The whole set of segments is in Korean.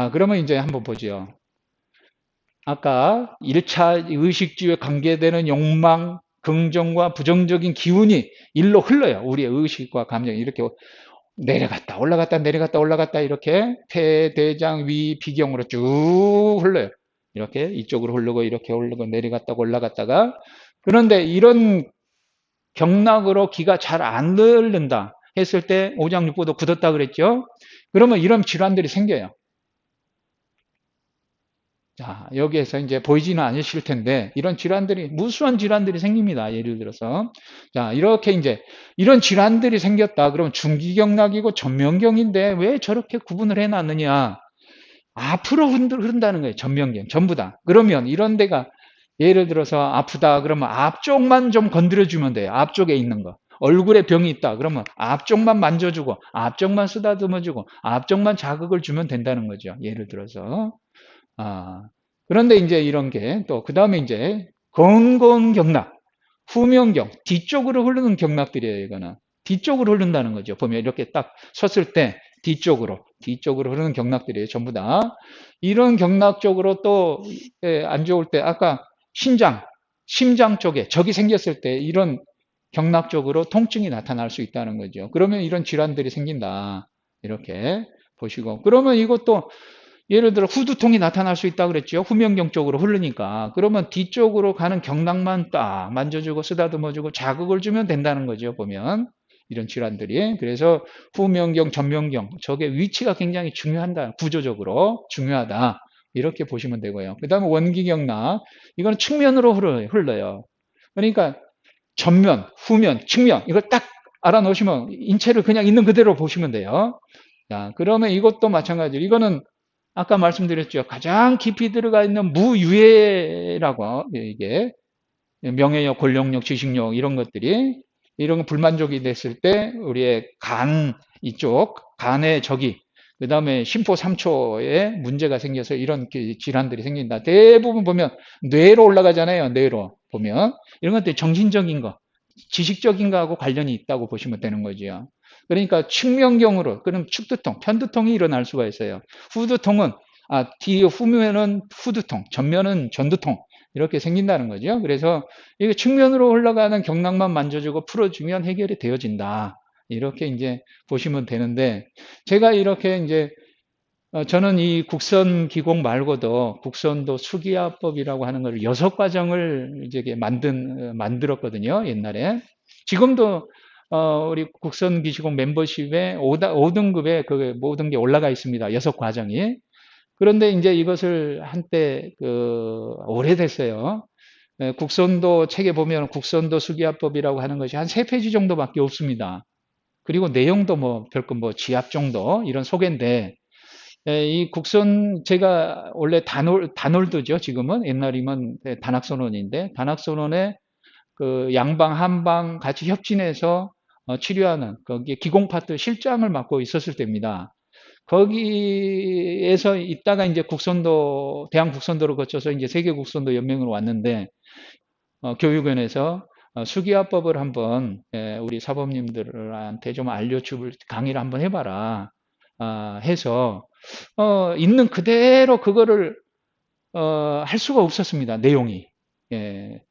자, 그러면 이제 한번 보죠. 아까 1차 의식주에 관계되는 욕망, 긍정과 부정적인 기운이 일로 흘러요. 우리의 의식과 감정이 이렇게 내려갔다, 올라갔다, 내려갔다, 올라갔다 이렇게 폐, 대장, 위, 비경으로 쭉 흘러요. 이렇게 이쪽으로 흐르고 이렇게 흐르고 내려갔다가 올라갔다가 그런데 이런 경락으로 기가 잘안 흐른다 했을 때 오장육부도 굳었다 그랬죠. 그러면 이런 질환들이 생겨요. 자, 여기에서 이제 보이지는 않으실 텐데, 이런 질환들이, 무수한 질환들이 생깁니다. 예를 들어서. 자, 이렇게 이제, 이런 질환들이 생겼다. 그러면 중기경락이고 전면경인데, 왜 저렇게 구분을 해놨느냐? 앞으로 흐른다는 거예요. 전면경. 전부 다. 그러면 이런 데가, 예를 들어서 아프다. 그러면 앞쪽만 좀 건드려주면 돼요. 앞쪽에 있는 거. 얼굴에 병이 있다. 그러면 앞쪽만 만져주고, 앞쪽만 쓰다듬어주고, 앞쪽만 자극을 주면 된다는 거죠. 예를 들어서. 아, 그런데 이제 이런 게 또 그 다음에 이제 건건 경락, 후면경, 뒤쪽으로 흐르는 경락들이에요. 이거는 뒤쪽으로 흐른다는 거죠. 보면 이렇게 딱 섰을 때 뒤쪽으로 뒤쪽으로 흐르는 경락들이에요. 전부 다 이런 경락 쪽으로 또 안 좋을 때 아까 신장, 심장 쪽에 적이 생겼을 때 이런 경락 쪽으로 통증이 나타날 수 있다는 거죠. 그러면 이런 질환들이 생긴다. 이렇게 보시고 그러면 이것도 예를 들어 후두통이 나타날 수 있다 그랬죠. 후면경 쪽으로 흐르니까. 그러면 뒤쪽으로 가는 경락만 딱 만져주고 쓰다듬어주고 자극을 주면 된다는 거죠. 보면 이런 질환들이. 그래서 후면경, 전면경 저게 위치가 굉장히 중요한다. 구조적으로 중요하다. 이렇게 보시면 되고요. 그 다음에 원기경락. 이거는 측면으로 흘러요. 그러니까 전면, 후면, 측면 이걸 딱 알아놓으시면 인체를 그냥 있는 그대로 보시면 돼요. 자, 그러면 이것도 마찬가지로 이거는 아까 말씀드렸죠. 가장 깊이 들어가 있는 무유해라고 이게 명예욕, 권력욕, 지식욕 이런 것들이 이런 불만족이 됐을 때 우리의 간 이쪽 간의 적이 그 다음에 심포 3초에 문제가 생겨서 이런 질환들이 생긴다. 대부분 보면 뇌로 올라가잖아요. 뇌로 보면 이런 것들이 정신적인 거, 지식적인 거하고 관련이 있다고 보시면 되는 거죠. 그러니까 측면경으로 그럼 축두통, 편두통이 일어날 수가 있어요. 후두통은 아, 뒤에 후면은 후두통, 전면은 전두통 이렇게 생긴다는 거죠. 그래서 이게 측면으로 흘러가는 경락만 만져주고 풀어주면 해결이 되어진다. 이렇게 이제 보시면 되는데 제가 이렇게 이제 어, 저는 이 국선 기공 말고도 국선도 수기화법이라고 하는 걸 여섯 과정을 이제 만든 만들었거든요 옛날에 지금도 어, 우리 국선 기시공 멤버십에 5, 등급에 그 모든 게 올라가 있습니다. 여섯 과정이. 그런데 이제 이것을 한때 그 오래됐어요. 예, 국선도 책에 보면 국선도 수기화법이라고 하는 것이 한 세 페이지 정도밖에 없습니다. 그리고 내용도 뭐 별거 뭐 지압 정도 이런 소개인데 예, 이 국선 제가 원래 단올 단올드죠 지금은 옛날이면 단학선원인데 단학선원에 그 양방 한방 같이 협진해서 어, 치료하는 거기에 기공파트 실장을 맡고 있었을 때입니다. 거기에서 있다가 이제 국선도 대한 국선도를 거쳐서 이제 세계 국선도 연맹으로 왔는데 어, 교육원에서 어, 수기화법을 한번 예, 우리 사범님들한테 좀 알려줄 강의를 한번 해봐라 아, 해서 어, 있는 그대로 그거를 어, 할 수가 없었습니다 내용이 예, 어,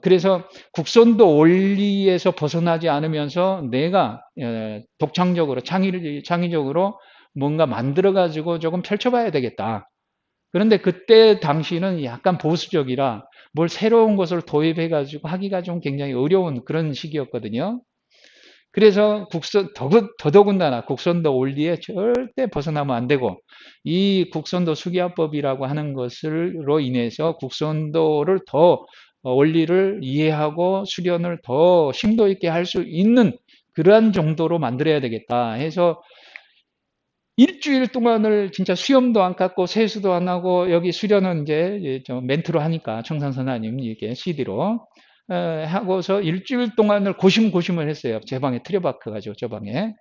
그래서 국선도 원리에서 벗어나지 않으면서 내가 예, 독창적으로 창의, 창의적으로 뭔가 만들어 가지고 조금 펼쳐봐야 되겠다. 그런데 그때 당시는 약간 보수적이라 뭘 새로운 것을 도입해 가지고 하기가 좀 굉장히 어려운 그런 시기였거든요. 그래서 국선 더더군다나 국선도 원리에 절대 벗어나면 안 되고 이 국선도 수기화법이라고 하는 것으로 인해서 국선도를 더 어, 원리를 이해하고 수련을 더 심도 있게 할 수 있는 그러한 정도로 만들어야 되겠다 해서 일주일 동안을 진짜 수염도 안 깎고 세수도 안 하고 여기 수련은 이제 멘트로 하니까 청산선하님 이게 CD로 어, 하고서 일주일 동안을 고심고심을 했어요. 제 방에 트레바크 가지고 저 방에.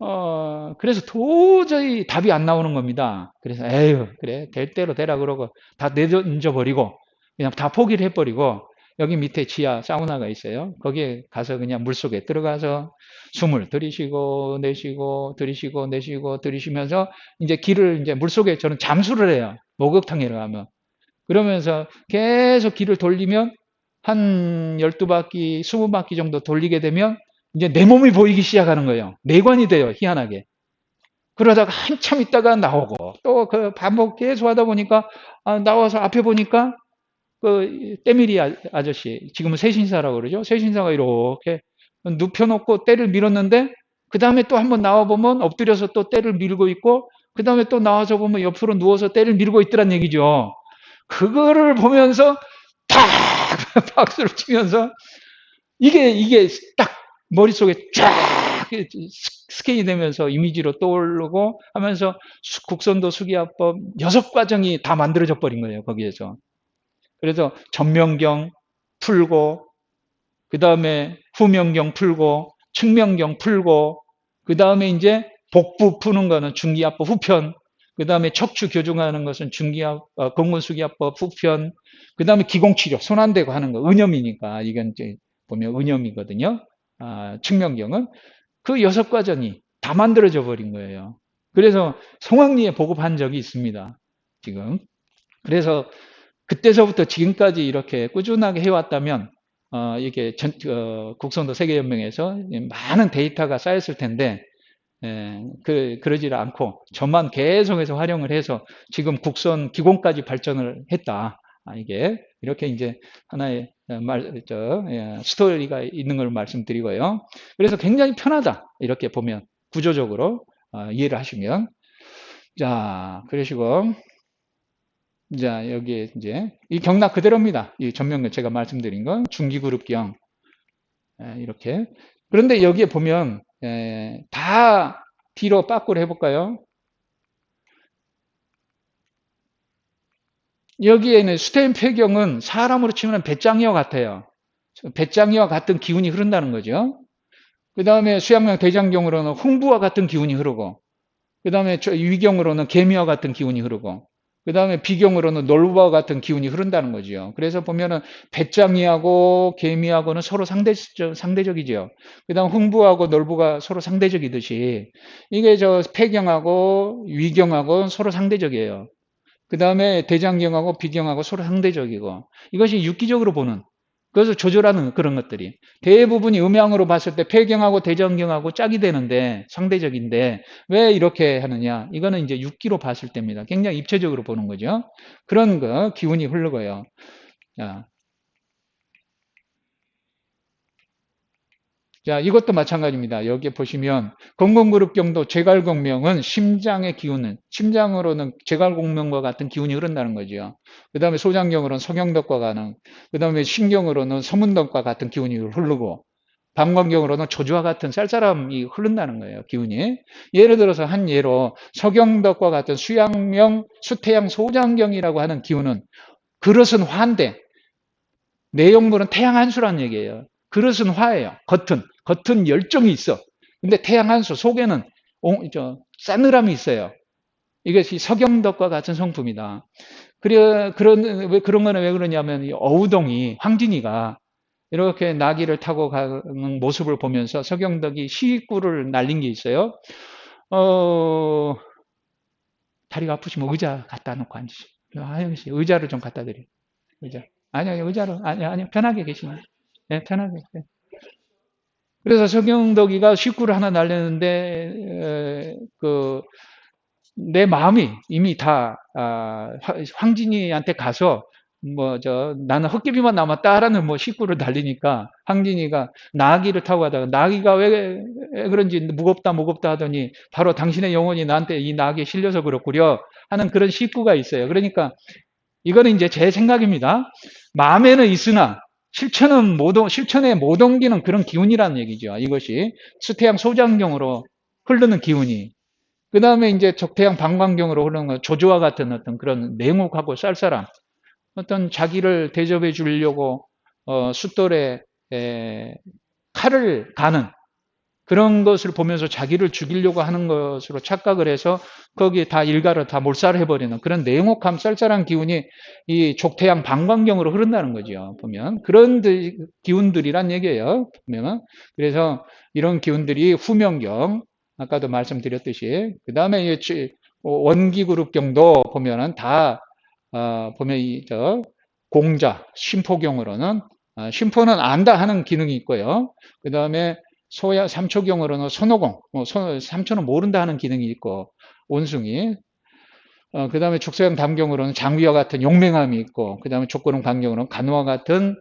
어, 그래서 도저히 답이 안 나오는 겁니다. 그래서 에휴 그래 될 대로 되라 그러고 다 내던져 버리고 그냥 다 포기를 해버리고 여기 밑에 지하 사우나가 있어요. 거기에 가서 그냥 물속에 들어가서 숨을 들이쉬고 내쉬고 들이쉬고 내쉬고 들이쉬면서 이제 길을 이제 물속에 저는 잠수를 해요. 목욕탕에 가면. 그러면서 계속 길을 돌리면 한 12바퀴, 20바퀴 정도 돌리게 되면 이제 내 몸이 보이기 시작하는 거예요. 내관이 돼요. 희한하게. 그러다가 한참 있다가 나오고 또 그 반복 계속 하다 보니까 아, 나와서 앞에 보니까 그 때밀이 아- 아저씨 지금은 세신사라고 그러죠. 세신사가 이렇게 눕혀놓고 때를 밀었는데 그 다음에 또 한번 나와 보면 엎드려서 또 때를 밀고 있고 그 다음에 또 나와서 보면 옆으로 누워서 때를 밀고 있더란 얘기죠. 그거를 보면서 탁 박수를 치면서 이게 이게 딱 머릿속에 쫙 스캔이 되면서 이미지로 떠오르고 하면서 수- 국선도 수기화법 여섯 과정이 다 만들어져 버린 거예요 거기에서 그래서 전명경 풀고 그 다음에 후명경 풀고 측명경 풀고 그 다음에 이제 복부 푸는 거는 중기화법 후편 그 다음에 척추 교정하는 것은 중기화 어, 건군수기화법 후편 그 다음에 기공치료 손 안 대고 하는 거 은염이니까 이건 이제 보면 은염이거든요 아, 측명경은 그 여섯 과정이 다 만들어져 버린 거예요. 그래서 송황리에 보급한 적이 있습니다. 지금. 그래서 그때서부터 지금까지 이렇게 꾸준하게 해왔다면 어, 이게 전, 어, 국선도 세계연맹에서 많은 데이터가 쌓였을 텐데 에, 그, 그러지 않고 저만 계속해서 활용을 해서 지금 국선 기공까지 발전을 했다. 아, 이게 이렇게 이제 하나의 말, 저, 예, 스토리가 있는 걸 말씀드리고요. 그래서 굉장히 편하다. 이렇게 보면 구조적으로 어, 이해를 하시면 자, 그러시고 자, 여기에 이제 이 경락 그대로입니다. 이 전면근 제가 말씀드린 건 중기그룹경 예, 이렇게 그런데 여기에 보면 예, 다 뒤로 빠꾸를 해볼까요? 여기에는 스테인 폐경은 사람으로 치면 배짱이와 같아요. 배짱이와 같은 기운이 흐른다는 거죠. 그 다음에 수양명 대장경으로는 홍부와 같은 기운이 흐르고, 그 다음에 위경으로는 개미와 같은 기운이 흐르고, 그 다음에 비경으로는 놀부와 같은 기운이 흐른다는 거죠. 그래서 보면은 배짱이하고 개미하고는 서로 상대적, 상대적이죠. 그 다음 흥부하고 놀부가 서로 상대적이듯이 이게 저 폐경하고 위경하고 서로 상대적이에요. 그 다음에 대장경하고 비경하고 서로 상대적이고 이것이 육기적으로 보는 그래서 조절하는 그런 것들이. 대부분이 음양으로 봤을 때 폐경하고 대장경하고 짝이 되는데 상대적인데 왜 이렇게 하느냐? 이거는 이제 육기로 봤을 때입니다. 굉장히 입체적으로 보는 거죠. 그런 거 기운이 흐르고요. 자, 자, 이것도 마찬가지입니다. 여기에 보시면 건강그룹경도 제갈공명은 심장의 기운은 심장으로는 제갈공명과 같은 기운이 흐른다는 거죠. 그 다음에 소장경으로는 성형덕과 가는 그 다음에 신경으로는 서문덕과 같은 기운이 흐르고 방광경으로는 조주와 같은 쌀쌀함이 흐른다는 거예요. 기운이. 예를 들어서 한 예로 서경덕과 같은 수양명, 수태양, 소장경이라고 하는 기운은 그릇은 화인데 내용물은 태양 한수란 얘기예요. 그릇은 화예요. 겉은. 겉은 열정이 있어. 근데 태양 한수 속에는 옹, 저, 싸늘함이 있어요. 이것이 석영덕과 같은 성품이다. 그래, 그런, 왜, 그런 거는 왜 그러냐면, 이 어우동이, 황진이가 이렇게 나귀를 타고 가는 모습을 보면서 석영덕이 시구를 날린 게 있어요. 어, 다리가 아프시면 의자 갖다 놓고 앉으시. 하영 씨, 의자를 좀 갖다 드려. 의자. 아니요, 의자로. 아니요, 아니요. 편하게 계시면. 네, 편하게. 네. 그래서 서경덕이가 식구를 하나 날렸는데 그 내 마음이 이미 다 아, 황진이한테 가서 뭐 저 나는 헛개비만 남았다라는 뭐 식구를 날리니까 황진이가 나귀를 타고 가다가 나귀가 왜, 왜 그런지 무겁다 무겁다 하더니 바로 당신의 영혼이 나한테 이 나귀에 실려서 그렇구려 하는 그런 식구가 있어요. 그러니까 이거는 이제 제 생각입니다. 마음에는 있으나 실천은 모동, 실천에 못 옮기는 그런 기운이라는 얘기죠. 이것이 수태양 소장경으로 흐르는 기운이. 그 다음에 이제 적태양 방광경으로 흐르는 것, 조조와 같은 어떤 그런 냉혹하고 쌀쌀함. 어떤 자기를 대접해 주려고, 어, 숫돌에, 에, 칼을 가는 그런 것을 보면서 자기를 죽이려고 하는 것으로 착각을 해서 거기에 다 일가를 다 몰살을 해버리는 그런 냉혹함, 쌀쌀한 기운이 이 족태양 방광경으로 흐른다는 거죠. 보면 그런 드- 기운들이란 얘기예요. 보면 그래서 이런 기운들이 후명경 아까도 말씀드렸듯이 그 다음에 원기그룹경도 보면은 다 어, 보면 이저 공자 심포경으로는 아, 심포는 안다 하는 기능이 있고요. 그 다음에 소야 3초경으로는 손오공, 뭐 3초는 모른다 하는 기능이 있고 원숭이. 어, 그 다음에 축소형 담경으로는 장위와 같은 용맹함이 있고, 그 다음에 족구름 강경으로는 간호와 같은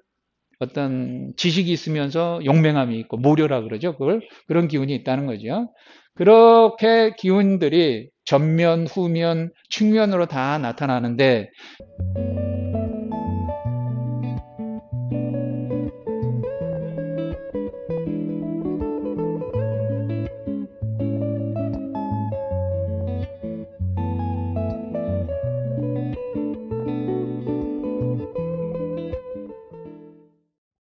어떤 지식이 있으면서 용맹함이 있고, 모려라 그러죠. 그걸 그런 기운이 있다는 거죠. 그렇게 기운들이 전면, 후면, 측면으로 다 나타나는데